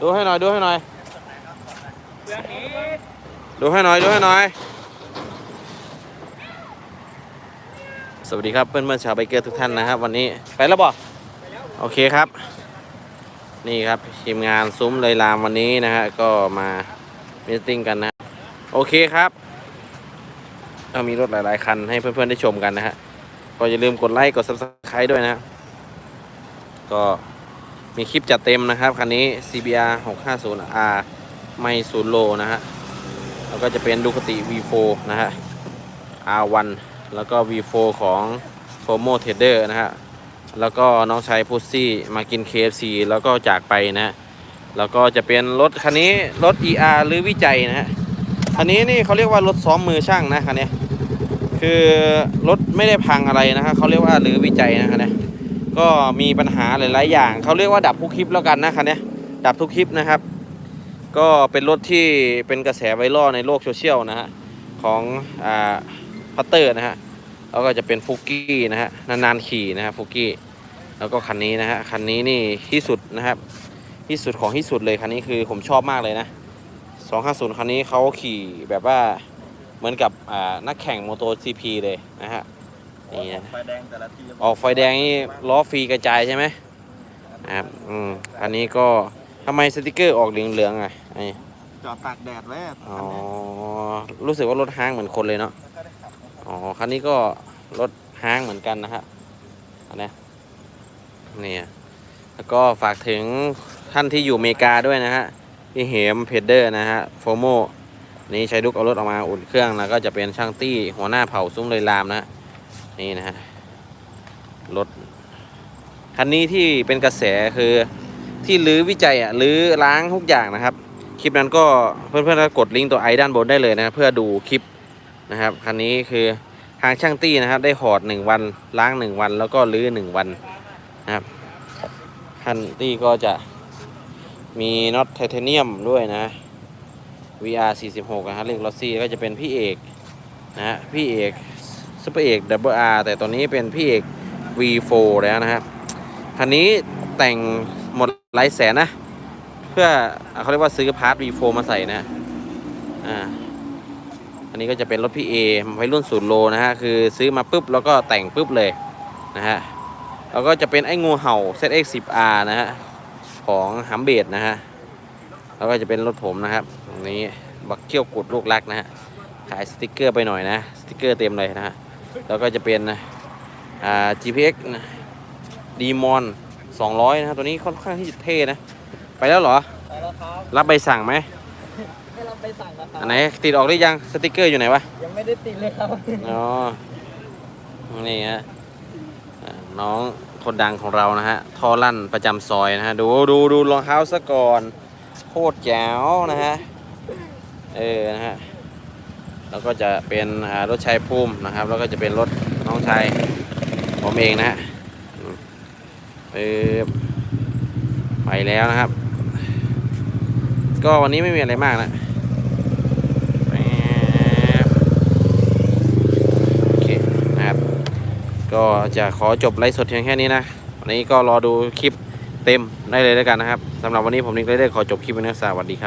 ดูให้หน่อยดูให้หน่อยดูให้หน่อยดูให้หน่อย สวัสดีครับเพื่อนเพื่อนๆชาวไบเกอร์ทุกท่านนะครับ วันนี้ไปแล้วบ่โอเคครับ นี่ครับทีมงานซุ้มเลยลามวันนี้นะฮะก็มามีตติ้งกันนะ โอเคครับก็มีรถหลาย ๆ คันให้เพื่อน ๆ ได้ชมกันนะฮะก็อย่าลืมกดไลค์กด subscribe ด้วยนะ ก็ มีคลิปจัดเต็มนะครับคันนี้ CBR 650R ไม่ศูนย์โลนะฮะแล้วก็จะเป็นดูคติ V4 นะฮะ R1 แล้วก็ V4 ของ Fomo Trader นะฮะ แล้วก็น้องชายพุซซี่มากิน KFC แล้วก็จากไปนะฮะแล้วก็จะเป็นรถคันนี้รถ ER หรือวิจัยนะฮะคันนี้นี่เขาเรียกว่ารถซ้อมมือช่างนะคันนี้คือรถไม่ได้พังอะไรนะฮะเขาเรียกว่าหรือวิจัยนะคันนี้ ก็มีปัญหาหลาย ๆ อย่างเขาเรียกว่าดับทุกคลิปแล้วกันนะคันนี้ดับทุกคลิปนะครับ ก็เป็นรถที่เป็นกระแสไวรัลในโลกโซเชียลนะฮะของอ่าพัตเตอร์นะฮะแล้วก็จะเป็นฟุกกี้นะฮะนานๆขี่นะฮะฟุกกี้แล้วก็คันนี้นะฮะคันนี้นี่ที่สุดนะครับ ที่สุดของที่สุดเลยคันนี้คือผมชอบมากเลยนะ250คันนี้เขาขี่แบบว่าเหมือนกับอ่านักแข่งโมโต GP เลยนะฮะ นี่นะไฟแดงแต่ละทีออกไฟแดงนี่ล้อฟรีกระจายใช่ไหมนะครับอืมอันนี้ก็ทำไมสติกเกอร์ออกเหลืองๆอะไอ้จอดตากแดดไว้อะอ๋อรู้สึกว่ารถห้างเหมือนคนเลยเนาะอ๋อคันนี้ก็รถห้างเหมือนกันนะฮะอันนี้เนี่ยแล้วก็ฝากถึงท่านที่อยู่อเมริกาด้วยนะฮะพี่เหมเพดเดอร์นะฮะโฟโมนี่ใช้ดุกเอารถออกมาอุ่นเครื่องแล้วก็จะเป็นช่างตี้หัวหน้าเผ่าซุ้มเลยลามนะฮะ นี่นะฮะ รถ คันนี้ที่เป็นกระแสคือที่รื้อวิจัยอะรื้อล้างทุกอย่างนะครับ คลิปนั้นก็เพื่อนๆก็กดลิงก์ตัวไอด้านบนได้เลยนะเพื่อดูคลิปนะครับ คันนี้คือทางช่างตี้นะครับ ได้หอดหนึ่งวันล้างหนึ่งวัน แล้วก็รื้อหนึ่งวันนะครับ คันตี้ก็จะมีน็อตไทเทเนียมด้วยนะ VR 46นะฮะเลขลอซี่ก็จะเป็นพี่เอกนะฮะพี่เอก ซุปเปอร์เอกดับเบิลอาร์แต่ตอนนี้เป็นพี่เอก V4 แล้วนะครับคันนี้แต่งหมดหลายแสนนะ เพื่อเขาเรียกว่าซื้อพาร์ท V4 มาใส่นะอ่าอันนี้ก็จะเป็นรถพี่เอไว้รุ่นศูนย์โลนะฮะคือซื้อมาปุ๊บแล้วก็แต่งปุ๊บเลยนะฮะแล้วก็จะเป็นไอ้งูเห่า ZX10R นะฮะของฮัมเบดนะฮะแล้วก็จะเป็นรถผมนะครับตรงนี้บักเขี้ยวกุดลูกรักนะฮะขายสติกเกอร์ไปหน่อยนะ สติกเกอร์เต็มเลยนะฮะ แล้วก็จะเป็นอ่า GPX นะดีมอน200 นะครับ ตัวนี้ค่อนข้างที่จะเท่นะ ไปแล้วเหรอ ไปแล้วครับรับใบสั่งไหมไม่รับไปสั่งนะครัอันไหนติดออกหรือยังสติกเกอร์อยู่ไหนวะ ยังไม่ได้ติดเลยครับ อ๋อ นี่ฮะอ่าน้องคนดังของเรานะฮะทอลั่นประจำซอยนะฮะ ดูดูดูรองเท้าซะก่อน โคตรแจ๋วนะฮะ เออ นะฮะ แล้วก็จะเป็นรถชายภูมินะครับ แล้วก็จะเป็นรถน้องชายผมเองนะฮะไปแล้วนะครับ ก็วันนี้ไม่มีอะไรมากนะแป๊บโอเคนะครับ ก็จะขอจบไลฟ์สดเพียงแค่นี้นะ วันนี้ก็รอดูคลิปเต็มได้เลยแล้วกันนะครับสำหรับวันนี้ผมนิกเลยได้ขอจบคลิปไว้นะสวัสดีครับ